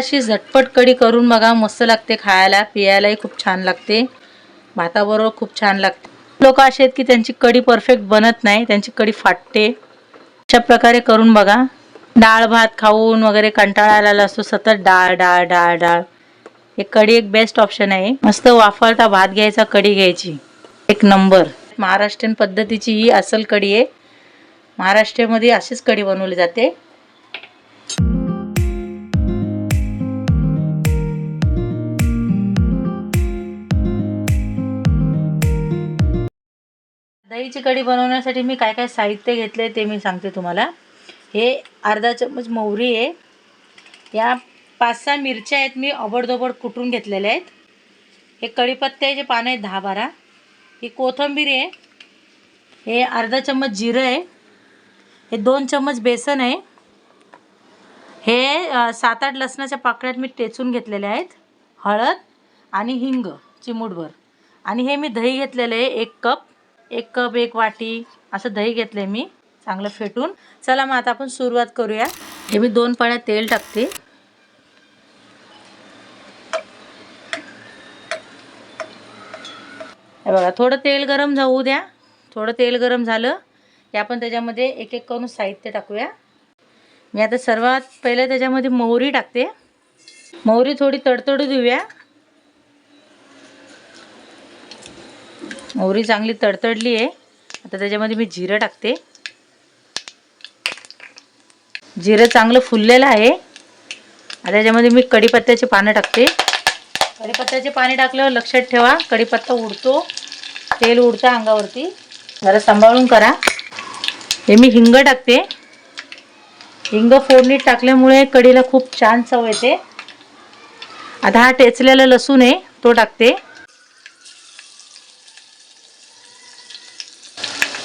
अशी झटपट कढी करून बघा मस्त लागते खायला पियालाही खूप छान लागते. भाताबरोबर खूप छान लागते. लोक असे आहेत की त्यांची कढी परफेक्ट बनत नाही त्यांची कढी फाटते. अशा प्रकारे करून बघा. डाळ भात खाऊन वगैरे कंटाळा आलेला असतो सतत डाळ डाळ डाळ डाळ. हे कढी एक बेस्ट ऑप्शन आहे. मस्त वाफळता भात घ्यायचा कढी घ्यायची. एक नंबर महाराष्ट्रीयन पद्धतीची ही असल कढी आहे. महाराष्ट्रामध्ये अशीच कढी बनवली जाते. डाळीची कढी बनवण्यासाठी मी काय काय साहित्य घेतले ते मी सांगते तुम्हाला. हे अर्धा चम्मच मोहरी आहे. या पाच सहा मिरच्या आहेत मी अबडधोबड कुटून घेतलेल्या आहेत. हे कढीपत्त्याचे पानं आहेत दहा बारा ही कोथंबीर आहे. हे अर्धा चम्मच जिरं आहे. हे दोन चम्मच बेसन आहे. हे सात आठ लसणाच्या पाकळ्यात मी टेचून घेतलेल्या आहेत. हळद आणि हिंग चिमूटभर आणि हे मी दही घेतलेलं आहे एक कप. एक कप एक वाटी असं दही घेतलं आहे मी चांगलं फेटून. चला मग आता आपण सुरुवात करूया. हे मी दोन पळ्या तेल टाकते. हे बघा थोडं तेल गरम जाऊ द्या. थोडं तेल गरम झालं की आपण त्याच्यामध्ये एक एक करून साहित्य टाकूया. मी आता सर्वात पहिले त्याच्यामध्ये मोहरी टाकते. मोहरी थोडी तडतडू देऊया. मोहरी चांगली तडतडली आहे. आता त्याच्यामध्ये मी जिरं टाकते. जिरं चांगलं फुललेलं आहे. आता त्याच्यामध्ये मी कढीपत्त्याचे पानं टाकते. कढीपत्त्याचे पाणी टाकल्यावर लक्षात ठेवा. कढीपत्ता उडतो. तेल उडतं अंगावरती. जरा सांभाळून करा. हे मी हिंग टाकते. हिंग फोडणीत टाकल्यामुळे कढीला खूप छान चव येते. आता हा टेचलेला लसूण आहे तो टाकते.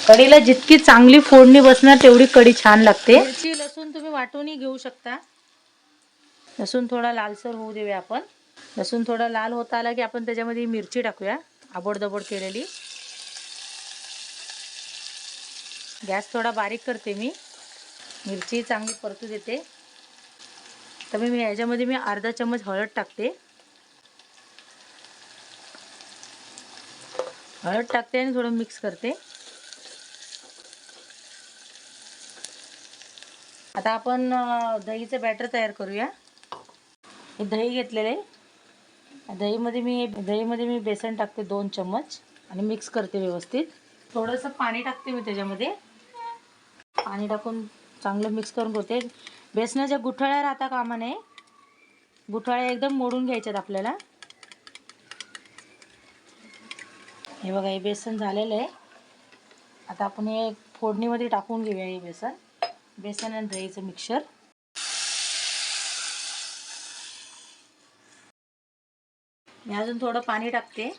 कढीला जितकी चांगली फोडणी बसणार तेवढी कढी छान लागते. लसूण तुम्ही वाटूनही घेऊ शकता. लसूण थोडा लालसर होऊ देऊया आपण. लसूण थोडा लाल होता आला की आपण त्याच्यामध्ये मिरची टाकूया आबोडदबोड केलेली. गॅस थोडा बारीक करते मी. मिरची चांगली परतू देते. तर मी याच्यामध्ये मी अर्धा चम्मच हळद टाकते. हळद टाकते आणि थोडं मिक्स करते. आता आपण दहीचं बॅटर तयार करूया. हे दही घेतलेलं आहे. दहीमध्ये मी दहीमध्ये मी बेसन टाकते दोन चम्मच आणि मिक्स करते व्यवस्थित. थोडंसं पाणी टाकते मी त्याच्यामध्ये. पाणी टाकून चांगलं मिक्स करून ठेवते. बेसनाच्या गुठळ्या राहता कामा नये. गुठळ्या एकदम मोडून घ्यायच्यात आपल्याला. हे बघा हे बेसन झालेलं आहे. आता आपण हे फोडणीमध्ये टाकून घेऊया हे बेसन. बेसन आणि दहीचं मिक्सर मी अजून थोडं पाणी टाकते.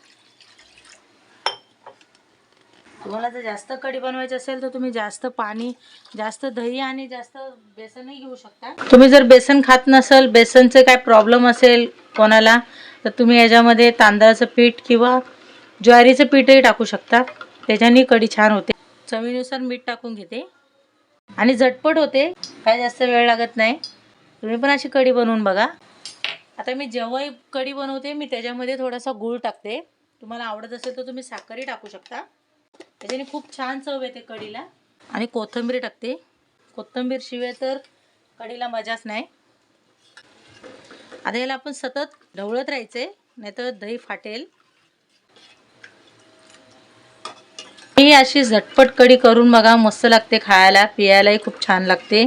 तुम्हाला जर जास्त कढी बनवायची असेल तर तुम्ही जास्त पाणी जास्त दही आणि जास्त बेसनही घेऊ शकता. तुम्ही जर बेसन खात नसेल बेसनचे काय प्रॉब्लेम असेल कोणाला तर तुम्ही याच्यामध्ये तांदळाचं पीठ किंवा ज्वारीचं पीठही टाकू शकता. त्याच्याने कढी छान होते. चवीनुसार मीठ टाकून घेते. आणि झटपट होते. काय जास्त वेळ लागत नाही. तुम्ही पण अशी कढी बनवून बघा. आता मी जेव्हाही कढी बनवते मी त्याच्यामध्ये थोडासा गूळ टाकते. तुम्हाला आवडत असेल तर तुम्ही साखरही टाकू शकता. त्याच्याने खूप छान चव येते कढीला. आणि कोथिंबीर टाकते. कोथिंबीर शिवाय तर कढीला मजाच नाही. आता याला आपण सतत ढवळत राहायचे नाहीतर दही फाटेल. ही अशी झटपट कढी करून बघा मस्त लागते खायला पियालाही खूप छान लागते.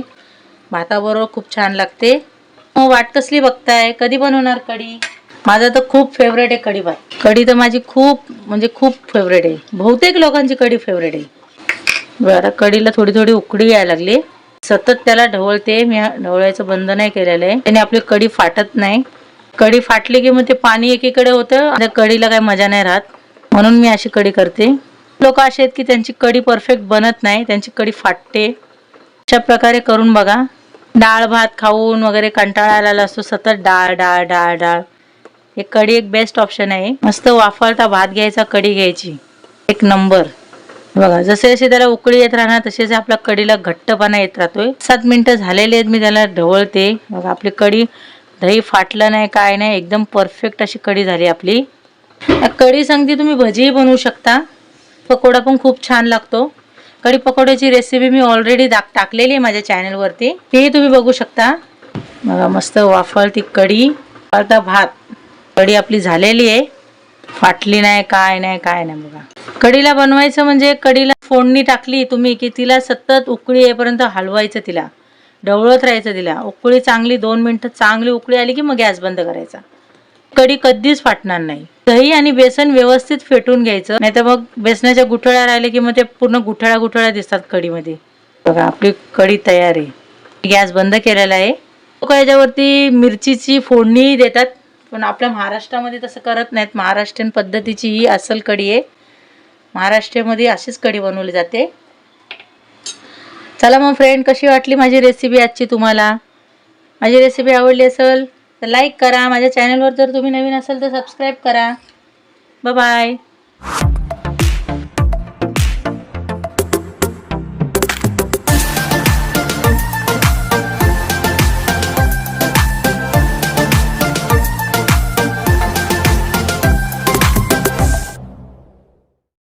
भाताबरोबर खूप छान लागते. मग वाट कसली बघताय? कधी बनवणार कढी? माझा तर खूप फेवरेट आहे कढी भात कढी तर माझी खूप म्हणजे खूप फेवरेट आहे. बहुतेक लोकांची कढी फेवरेट आहे. बरं कढीला थोडी थोडी उकडी यायला लागली. सतत त्याला ढवळते. मी ढवळायचं बंद नाही केलेलं आहे. त्याने आपली कढी फाटत नाही. कढी फाटली की मग ते पाणी एकीकडे होतं. कढीला काही मजा नाही राहत. म्हणून मी अशी कढी करते. लोक असे आहेत की त्यांची कढी परफेक्ट बनत नाही त्यांची कढी फाटते. अशा प्रकारे करून बघा. डाळ भात खाऊन वगैरे कंटाळा आलेला असतो सतत डाळ डाळ डाळ डाळ. हे कढी एक बेस्ट ऑप्शन आहे. मस्त वाफळता भात घ्यायचा कढी घ्यायची. एक नंबर बघा जसे जसे त्याला उकळी येत राहणार तसेच आपल्या कढीला घट्टपणा येत राहतोय. सात मिनिटं झालेले आहेत मी त्याला ढवळते. बघा आपली कढी दही फाटलं नाही काय नाही एकदम परफेक्ट अशी कढी झाली आपली. कढी सांगते तुम्ही भजीही बनवू शकता. पकोडा पण खूप छान लागतो. कढी पकोड्याची रेसिपी मी ऑलरेडी दाक टाकलेली आहे माझ्या चॅनलवरती तेही तुम्ही बघू शकता. बघा मस्त वाफळती कढी. अर्धा भात. कढी आपली झालेली आहे. फाटली नाही काय नाही काय नाही बघा. कढीला बनवायचं म्हणजे कढीला फोडणी टाकली तुम्ही की तिला सतत उकळी येईपर्यंत हलवायचं तिला. ढवळत राहायचं तिला. उकळी चांगली दोन मिनटं चांगली उकळी आली की मग गॅस बंद करायचा. कढी कधीच फाटणार नाही. दही आणि बेसन व्यवस्थित फेटून घ्यायचं. नाही तर मग बेसनाच्या गुठळ्या राहिले की मग ते पूर्ण गुठळ्या गुठळ्या दिसतात कढीमध्ये. बघा आपली कढी तयार आहे. गॅस बंद केलेला आहे. लोक याच्यावरती मिरचीची फोडणी देतात पण आपल्या महाराष्ट्रामध्ये तसं करत नाहीत. महाराष्ट्रीयन पद्धतीची ही असल कढी आहे. महाराष्ट्रामध्ये अशीच कढी बनवली जाते. चला मग फ्रेंड कशी वाटली माझी रेसिपी आजची तुम्हाला? माझी रेसिपी आवडली असेल? तर लाईक करा. माझ्या चॅनलवर जर तुम्ही नवीन असाल तर सबस्क्राईब करा. बाय